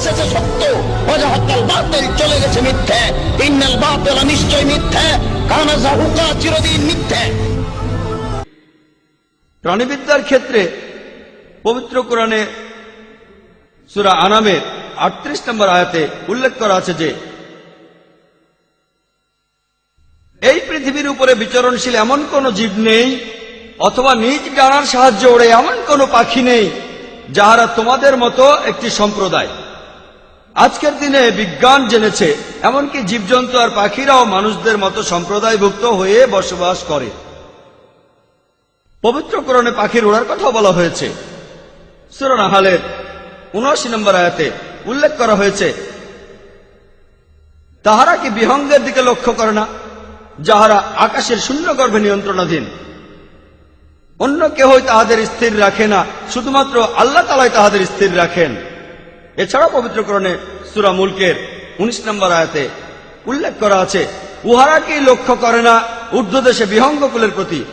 এসেছে সত্য। অজাহাকাল বাতিল চলে গেছে মিথ্যে। ইন্নাল বাতিল নিশ্চয় মিথ্যে। কানা জাহুকা চিরদিন মিথ্যে। প্রাণীবিদ্যার ক্ষেত্রে পবিত্র কোরআনে সুরা আনামের আটত্রিশ নম্বর আয়াতে উল্লেখ করা আছে যে, এই পৃথিবীর উপরে বিচরণশীল এমন কোন জীব নেই, অথবা নিজ ডানার সাহায্যে ওড়ে এমন কোন পাখি নেই, যাহারা তোমাদের মতো একটি সম্প্রদায়। আজকের দিনে বিজ্ঞান জেনেছে, এমনকি জীবজন্তু আর পাখিরাও মানুষদের মতো সম্প্রদায়ভুক্ত হয়ে বসবাস করে। পবিত্র কোরণে পাখির ওড়ার কথা বলা হয়েছে। সুরনাহালের উনআশি নম্বর আয়াতে উল্লেখ করা হয়েছে, তাহারা কি বিহঙ্গের দিকে লক্ষ্য করে না, যাহারা আকাশের শূন্য গর্ভে নিয়ন্ত্রণাধীন? অন্য কেহই তাহাদের স্থির রাখে না, শুধুমাত্র আল্লাহ তালাই তাহাদের স্থির রাখেন। এছাড়াও পবিত্রকরণে সুরা মুলকের উনিশ নম্বর আয়াতে উল্লেখ করা আছে, উহারা কি লক্ষ্য করে না ঊর্ধ্বদেশে বিহঙ্গ কুলের প্রতি?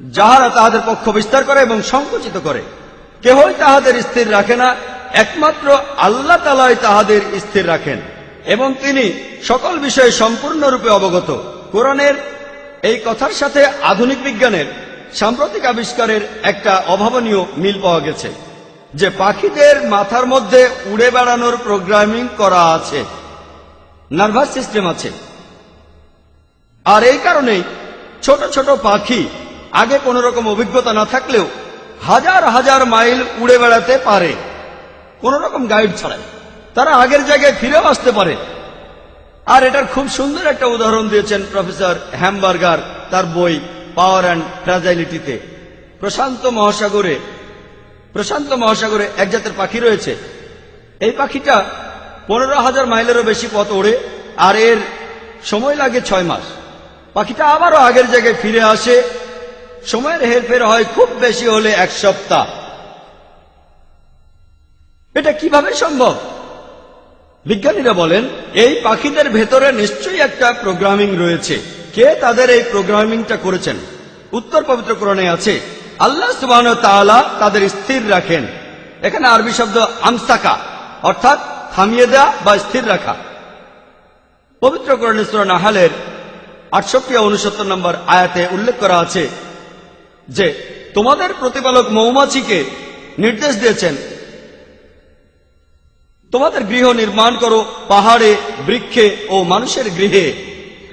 যাহারা তাহাদের পক্ষ বিস্তার করে এবং সংকুচিত করে। কেহই তাহাদের স্থির রাখে না, একমাত্র আল্লাহ তালাই তাহাদের স্থির রাখেন। এবং তিনি সকল বিষয়ে সম্পূর্ণরূপে অবগত। কোরআনের এই কথার সাথে আধুনিক বিজ্ঞানের সাম্প্রতিক আবিষ্কারের একটা অভাবনীয় মিল পাওয়া গেছে। যে পাখিদের মাথার মধ্যে উড়ে বেড়ানোর প্রোগ্রামিং করা আছে। নার্ভাস সিস্টেম আছে। আর এই কারণেই ছোট ছোট পাখি আগে কোন রকম অভিজ্ঞতা না থাকলেও হাজার হাজার মাইল উড়ে বেড়াতে পারে। কোন রকম গাইড ছাড়াই। তারা আগের জায়গায় ফিরেও আসতে পারে। আর এটার খুব সুন্দর একটা উদাহরণ দিয়েছেন প্রফেসর হ্যামবার্গার তার বই পাওয়ার অ্যান্ড ফ্রাজাইলিটিতে প্রশান্ত মহাসাগরে প্রশান্ত মহাসাগরে এক জাতের পাখি রয়েছে। এই পাখিটা পনেরো হাজার মাইলেরও বেশি পথ ওড়ে, আর এর সময় লাগে ছয় মাস। পাখিটা আবারও আগের জায়গায় ফিরে আসে। সময়ের হেরফের হয় খুব বেশি হলে এক সপ্তাহ। এটা কীভাবে সম্ভব? বিজ্ঞানীরা বলেন, এই পাখিদের ভেতরে নিশ্চয়ই একটা প্রোগ্রামিং রয়েছে। কে তাদের এই প্রোগ্রামিংটা করেছেন? উত্তর পবিত্র আছে আল্লাহ সুবাহ তাদের স্থির রাখেন। এখানে আরবি শব্দ আমসাকা, অর্থাৎ থামিয়ে দেয়া বা স্থির রাখা। পবিত্র কোরআনে সূরা নাহালের আটষট্টি উনসত্তর নম্বর আয়াতে উল্লেখ করা আছে যে, তোমাদের প্রতিপালক মৌমাছিকে নির্দেশ দিয়েছেন, তোমাদের গৃহ নির্মাণ করো পাহাড়ে, বৃক্ষে ও মানুষের গৃহে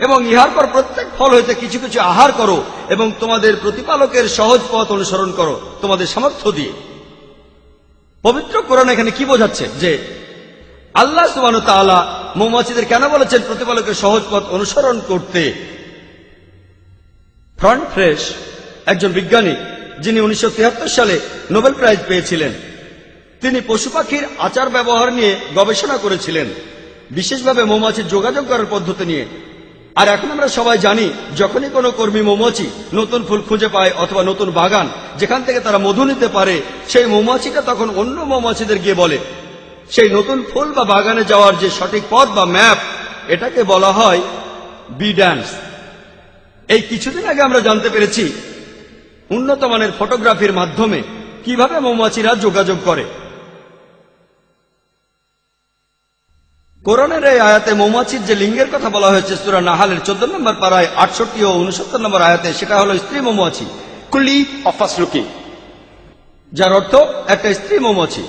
এবং ইহার পর প্রত্যেক ফল হইতে কিছু কিছু আহার করো এবং তোমাদের প্রতিপালকের সহজ পথ অনুসরণ করো, তোমাদের সামর্থ্য দিয়ে। পবিত্র কোরআন এখানে কি বোঝাচ্ছে? যে আল্লাহ সুবান তাআলা মৌমাছিদের কেন বলেছেন প্রতিপালকের সহজ পথ অনুসরণ করতে? ফ্রন্ট ফ্রেশ একজন বিজ্ঞানী যিনি উনিশশো সালে নোবেল প্রাইজ পেয়েছিলেন, তিনি পশু পাখির আচার ব্যবহার নিয়ে গবেষণা করেছিলেন, বিশেষভাবে মৌমাছির যোগাযোগ করার পদ্ধতি নিয়ে। আর এখন আমরা সবাই জানি, যখনই কোনো কর্মী মৌমাছি নতুন ফুল খুঁজে পায় অথবা নতুন বাগান, যেখান থেকে তারা মধু নিতে পারে, সেই মৌমাছিটা তখন অন্য মৌমাছিদের গিয়ে বলে, সেই নতুন ফুল বা বাগানে যাওয়ার যে সঠিক পথ বা ম্যাপ, এটাকে বলা হয় বি ড্যান্স এই কিছুদিন আগে আমরা জানতে পেরেছি, উন্নত মানের ফটোগ্রাফির মাধ্যমে কীভাবে মৌমাছিরা যোগাযোগ করে। কোরআনের এই আয়াতে মৌমাছির যে লিঙ্গের কথা বলা হয়েছে, সুরা নাহালের চোদ্দ নম্বর পাড়ায় আটষট্টি ও উনসত্তর নম্বর আয়াতে, সেটা হলো স্ত্রী মৌমাছি। কুলি looking. যার অর্থ একটা স্ত্রী মৌমাছি।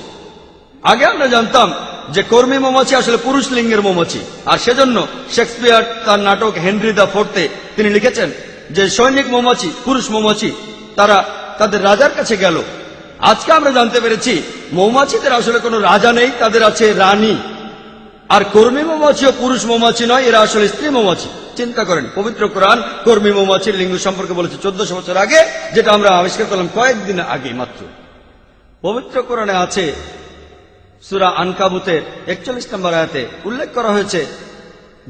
আগে আমরা জানতাম যে কর্মী মৌমাছি আসলে পুরুষ লিঙ্গের মৌমাছি। আর সেজন্য শেক্সপিয়ার, তার নাটক হেনরি দ্য ফোর্থে তিনি লিখেছেন যে সৈনিক মৌমাছি, পুরুষ মৌমাছি, তারা তাদের রাজার কাছে গেল। আজকে আমরা জানতে পেরেছি, মৌমাছিদের আসলে কোনো রাজা নেই, তাদের আছে রানী। আর কর্মী মৌমাছি ও পুরুষ মৌমাছি নয়, এরা আসলে স্ত্রী মৌমাছি। চিন্তা করেন, পবিত্র কোরআন কর্মী মৌমাছির লিঙ্গ সম্পর্কে বলেছে চোদ্দশো বছর আগে, যেটা আমরা আবিষ্কার করলাম কয়েকদিন আগে মাত্র। পবিত্র কোরআনে আছে, সুরা আনকাবুতের একচল্লিশ নম্বর আয়াতে উল্লেখ করা হয়েছে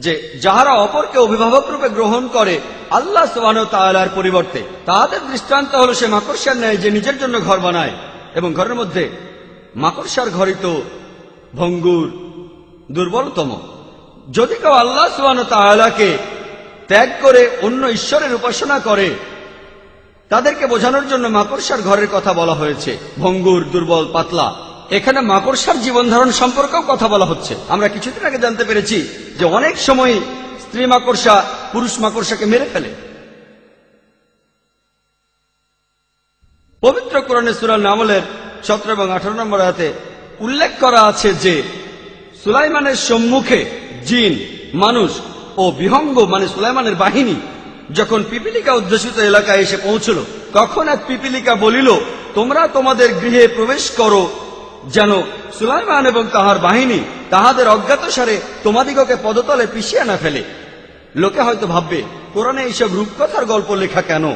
যে, যাহারা অপরকে অভিভাবক রূপে গ্রহণ করে আল্লাহ সুবাহ তালার পরিবর্তে, তাহাদের দৃষ্টান্ত হলো সে মাকড়সার ন্যায় যে নিজের জন্য ঘর বানায় এবং ঘরের মধ্যে মাকড়সার ঘরই তো ভঙ্গুর দুর্বলতম। যদি কেউ আল্লাহ সুবাহ তালাকে ত্যাগ করে অন্য ঈশ্বরের উপাসনা করে, তাদেরকে বোঝানোর জন্য মাকড়সার ঘরের কথা বলা হয়েছে। ভঙ্গুর, দুর্বল, পাতলা, এখানে মাকড়সার জীবন ধারণ সম্পর্কেও কথা বলা হচ্ছে। আমরা কিছুদিন আগে জানতে পেরেছি যে অনেক সময় স্ত্রী মাকড়সা পুরুষ মাকড়সাকে মেরে ফেলে। পবিত্র কোরআনে সুরাল নামলের সতেরো এবং আঠারো নম্বর হাতে উল্লেখ করা আছে যে সুলাইমানের সম্মুখে জিন, মানুষ ও বিহঙ্গ মানে সুলাইমানের বাহিনী যখন পিপিলিকা উদ্দেশিত এলাকায় এসে পৌঁছল, তখন এক পিপিলিকা বলিল, তোমরা তোমাদের গৃহে প্রবেশ করো। যেন সুলাইমান এবং তাহার বাহিনী তাহাদের অজ্ঞাতসারে তোমাদিগকে পদতলে পিছিয়ে না ফেলে। লোকে হয়তো ভাববে, কোরআনে এইসব রূপকথার গল্প লেখা কেন?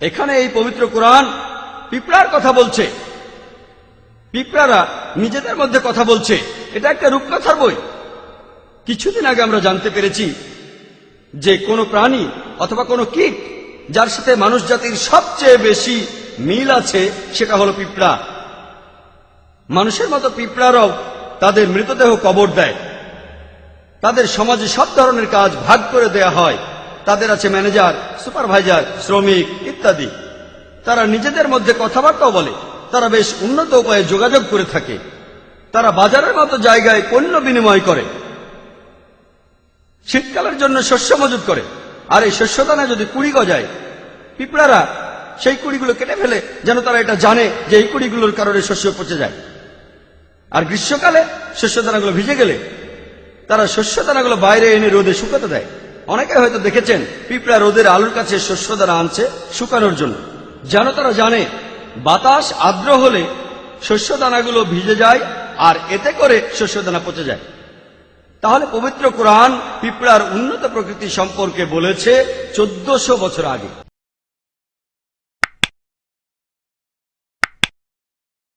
এখানে এই পবিত্র কোরআন পিঁপড়ার কথা বলছে। পিঁপড়ারা নিজেদের মধ্যে কথা বলছে। এটা একটা রূপকথার বই। কিছুদিন আগে আমরা জানতে পেরেছি যে কোনো প্রাণী অথবা কোনো কীট যার সাথে মানুষ জাতির সবচেয়ে বেশি মিল আছে, সেটা হলো পিঁপড়া। মানুষের মতো পিঁপড়ারাও তাদের মৃতদেহ কবর দেয়। তাদের সমাজে সব ধরনের কাজ ভাগ করে দেয়া হয়। তাদের আছে ম্যানেজার, সুপারভাইজার, শ্রমিক ইত্যাদি। তারা নিজেদের মধ্যে কথাবার্তাও বলে। তারা বেশ উন্নত উপায়ে যোগাযোগ করে থাকে। তারা বাজারের মতো জায়গায় পণ্য বিনিময় করে। শীতকালের জন্য শস্য মজুত করে। আর এই শস্যদানা যদি কুড়ি গজায়, পিঁপড়ারা সেই কুড়িগুলো কেটে ফেলে, যেন তারা এটা জানে যে এই কুড়িগুলোর কারণে শস্য পচে যায়। আর গ্রীষ্মকালে শস্যদানাগুলো ভিজে গেলে, তারা শস্যদানাগুলো বাইরে এনে রোদে শুকাতে দেয়। অনেকে হয়তো দেখেছেন, পিঁপড়া রোদের আলুর কাছে শস্যদানা আনছে শুকানোর জন্য। যেন তারা জানে, বাতাস আর্দ্র হলে শস্যদানাগুলো ভিজে যায় আর এতে করে শস্যদানা পচে যায়। তাহলে পবিত্র কোরআন পিঁপড়ার উন্নত প্রকৃতি সম্পর্কে বলেছে চোদ্দশো বছর আগে।